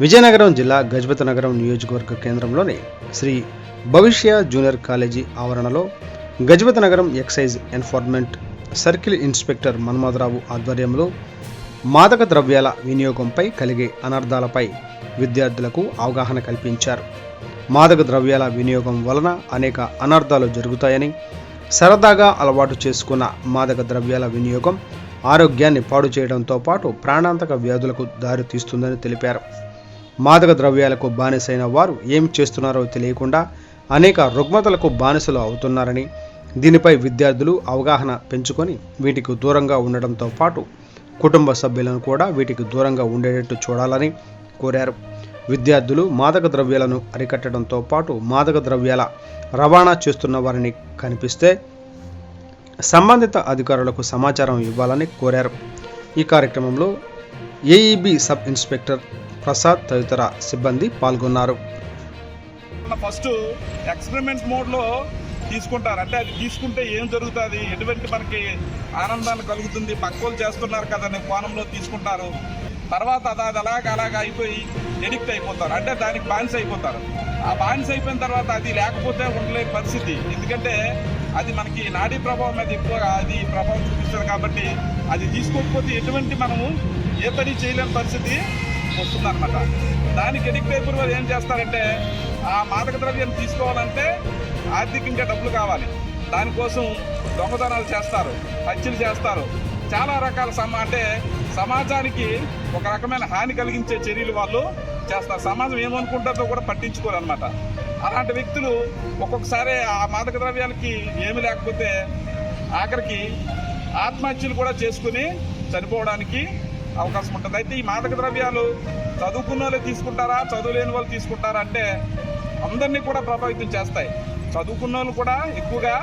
విజయనగరం జిల్లా గజపతి నగరం నియోజకవర్గ కేంద్రంలోని శ్రీ భవిష్య జూనియర్ కాలేజీ ఆవరణలో Gajapati Nagaram excise enforcement circle inspector Manmadharao ఆధ్వర్యంలో మాదక ద్రవ్యాల వినియోగంపై కలిగే అనర్థాలపై విద్యార్థులకు అవగాహన కల్పించారు. మాదక ద్రవ్యాల వినియోగం వలన అనేక అనర్థాలు జరుగుతాయని సరదాగా అలవాటు చేసుకున్న మాదక ద్రవ్యాల వినియోగం ఆరోగ్యాన్ని పాడు చేయడంతో పాటు ప్రాణాంతక వ్యాధులకు దారితీస్తుందని తెలిపారు. మాదక ద్రవ్యాలకు బానిసైన వారు ఏం చేస్తున్నారో తెలియకుండా అనేక రుగ్మతలకు బానిసలు అవుతున్నారని దీనిపై విద్యార్థులు అవగాహన పెంచుకొని వీటికి దూరంగా ఉండడంతో పాటు కుటుంబ సభ్యులను కూడా వీటికి దూరంగా ఉండేటట్టు చూడాలని కోరారు. విద్యార్థులు మాదక ద్రవ్యాలను అరికట్టడంతో పాటు మాదక ద్రవ్యాల రవాణా చేస్తున్న వారిని కనిపిస్తే సంబంధిత అధికారులకు సమాచారం ఇవ్వాలని కోరారు. ఈ కార్యక్రమంలో ఏఈబి సబ్ ఇన్స్పెక్టర్ ప్రసాద్ తదితర సిబ్బంది పాల్గొన్నారు. ఫస్ట్ ఎక్స్పెరిమెంట్ మోడ్లో తీసుకుంటారు. అంటే అది తీసుకుంటే ఏం జరుగుతుంది? ఎటువంటి మనకి ఆనందాన్ని కలుగుతుంది? పక్కోలు చేస్తున్నారు కదా అనే కోణంలో తీసుకుంటారు. తర్వాత అది అది అలాగ అలాగ అయిపోయి ఎడిక్ట్ అయిపోతారు. అంటే దానికి బానిస అయిపోతారు. ఆ బానిస అయిపోయిన తర్వాత అది లేకపోతే ఉండలేని పరిస్థితి. ఎందుకంటే అది మనకి నాడీ ప్రభావం మీద ఎక్కువగా అది ప్రభావం చూపిస్తుంది కాబట్టి అది తీసుకోకపోతే ఎటువంటి మనము ఏ పని చేయలేని పరిస్థితి వస్తుందన్నమాట. దానికి ఎడిక్ట్ అయిపోయిన వాళ్ళు ఏం చేస్తారంటే ఆ మాదక ద్రవ్యం తీసుకోవాలంటే ఆర్థికంగా డబ్బులు కావాలి. దానికోసం దొంగతనాలు చేస్తారు హత్యలు చేస్తారు. చాలా రకాల సమా అంటే సమాజానికి ఒక రకమైన హాని కలిగించే చర్యలు వాళ్ళు చేస్తారు. సమాజం ఏమనుకుంటారో కూడా పట్టించుకోరు అనమాట అలాంటి వ్యక్తులు ఒక్కొక్కసారి ఆ మాదక ద్రవ్యాలకి ఏమి లేకపోతే ఆఖరికి ఆత్మహత్యలు కూడా చేసుకుని చనిపోవడానికి అవకాశం ఉంటుంది. అయితే ఈ మాదక ద్రవ్యాలు చదువుకున్న వాళ్ళే తీసుకుంటారా చదువులేని వాళ్ళు తీసుకుంటారా అంటే అందరినీ కూడా ప్రభావితం చేస్తాయి. చదువుకున్న వాళ్ళు కూడా ఎక్కువగా